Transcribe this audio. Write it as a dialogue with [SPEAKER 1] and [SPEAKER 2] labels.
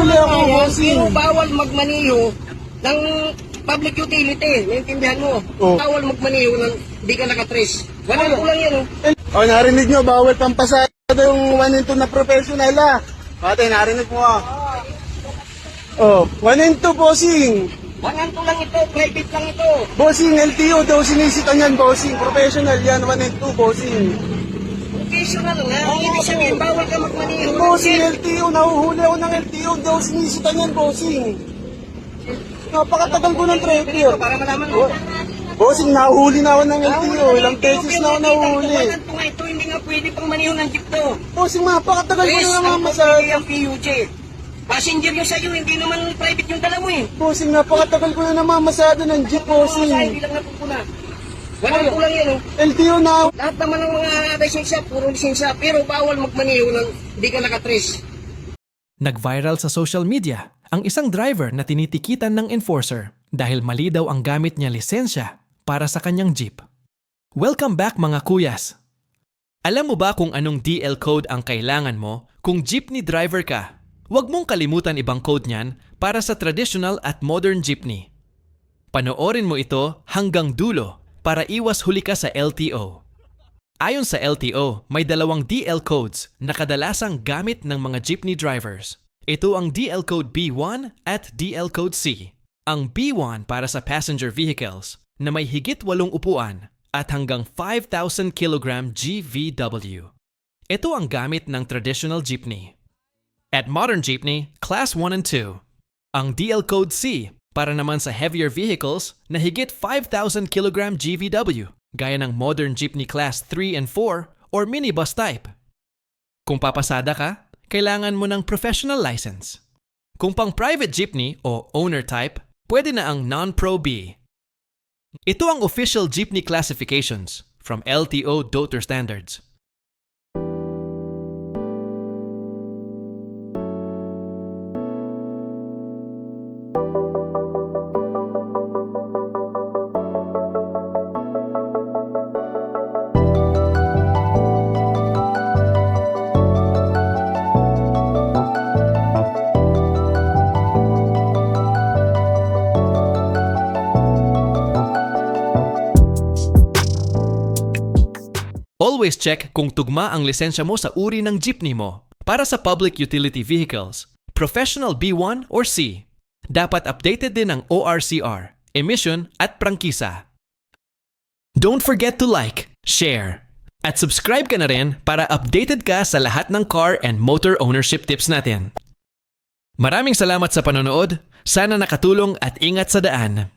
[SPEAKER 1] Nahuhuli ako,
[SPEAKER 2] Pero
[SPEAKER 1] bossing.
[SPEAKER 2] bawal magmaniho ng public utility. Naintindihan mo?
[SPEAKER 1] Oh.
[SPEAKER 2] Bawal magmaniho ng di ka nakatrace. Wala ko lang yan, oh.
[SPEAKER 1] Oh, narinig nyo, bawal pampasada yung 1 and 2 na professional ah. Ate, narinig mo ah. Oh, 1 and 2, bossing.
[SPEAKER 2] Walang to lang ito, private lang ito.
[SPEAKER 1] Bossing, LTO daw sinisita niyan, bossing. Professional yan, 1 and 2, bossing.
[SPEAKER 2] Occasional na. Ang ibig sabihin, bawal ka magmaniho. ng
[SPEAKER 1] Bossing. LTO, nahuhuli ako ng LTO daw sinisita niyan, bossing. Napakatagal ko ng trailer.
[SPEAKER 2] Para malaman mo.
[SPEAKER 1] Bossing, nahuhuli na ako ng LTO. Ilang beses na ako nahuhuli.
[SPEAKER 2] Walang tunga ito, hindi nga pwede pang maniho ng jeep to.
[SPEAKER 1] Bossing, napakatagal ko na
[SPEAKER 2] ang
[SPEAKER 1] namamasada.
[SPEAKER 2] pwede ang PUJ. Passenger yung sa'yo, hindi naman private yung dala mo eh.
[SPEAKER 1] Bossing, napakatagal ko na namamasada ng jeep,
[SPEAKER 2] Sa
[SPEAKER 1] bossing.
[SPEAKER 2] hindi lang napupuna. Walang kulang yan oh.
[SPEAKER 1] LTO na
[SPEAKER 2] Lahat naman ng mga lisensya, puro lisensya, pero bawal magmaniho ng hindi ka nakatrace.
[SPEAKER 3] Nag-viral sa social media ang isang driver na tinitikitan ng enforcer dahil mali daw ang gamit niya lisensya para sa kanyang jeep. Welcome back mga kuyas! Alam mo ba kung anong DL code ang kailangan mo kung jeepney driver ka? Huwag mong kalimutan ibang code niyan para sa traditional at modern jeepney. Panoorin mo ito hanggang dulo para iwas huli ka sa LTO. Ayon sa LTO, may dalawang DL codes na kadalasang gamit ng mga jeepney drivers. Ito ang DL code B1 at DL code C. Ang B1 para sa passenger vehicles na may higit walong upuan at hanggang 5,000 kg GVW. Ito ang gamit ng traditional jeepney. At modern jeepney, class 1 and 2. Ang DL code C para naman sa heavier vehicles na higit 5,000 kg GVW, gaya ng modern jeepney class 3 and 4 or minibus type. Kung papasada ka, kailangan mo ng professional license. Kung pang private jeepney o owner type, pwede na ang non-pro B. Ito ang official jeepney classifications from LTO Doter Standards. Always check kung tugma ang lisensya mo sa uri ng jeepney mo. Para sa public utility vehicles, professional B1 or C. Dapat updated din ang ORCR, emission at prangkisa. Don't forget to like, share, at subscribe ka na rin para updated ka sa lahat ng car and motor ownership tips natin. Maraming salamat sa panonood. Sana nakatulong at ingat sa daan.